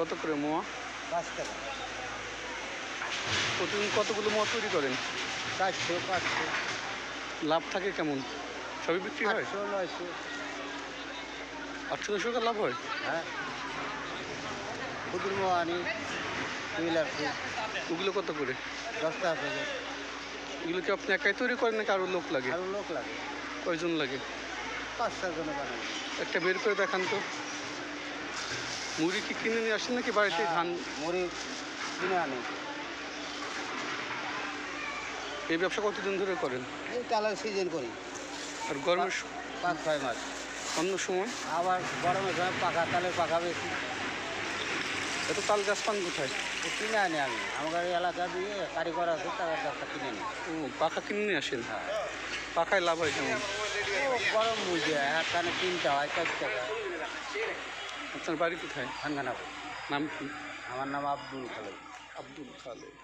কত করে মোয়া? পাঁচ টাকা। প্রতিদিন কতগুলো মোয়া তৈরি করেন চারশো পাঁচশো। লাভ থাকে কেমন? সবই বিক্রি হয়? আটশো নয়শো। আটশো টাকা লাভ হয়? হ্যাঁ। খুদুর টুইলার ফুল ওগুলো কত করে? দশ টাকা প্যাকেট এগুলো কি আপনি একাই তৈরি করেন নাকি আরও লোক লাগে? আরও লোক লাগে। কয়জন লাগে? পাঁচ ছয় জনে একটা বের করে দেখান তো। মুড়ি কি কিনে নিয়ে আসেন নাকি বাড়িতে ধান? মুড়ি কিনে আনি। এই ব্যবসা কতদিন ধরে করেন? এই তালের সিজন করি। আর গরমের পাঁচ ছয় মাস। অন্য সময়? আবার গরমের সময় পাকা তালের পাকা বেশি। এত তাল গাছ পান কোথায়? কিনে আনি আমি। আমার এলাকা দিয়ে কারিগর আছে তাদের গাছটা কিনে নিই ও পাখা কিনে নিয়ে আসেন? হ্যাঁ। পাখায় লাভ হয় কেমন? গরম বুঝে একখানে তিনটা হয় করতে হয়। আপনার বাড়ি কোথায়? খানখানা নাম কি? আমার নাম আব্দুল খালেদ। আব্দুল খালেদ।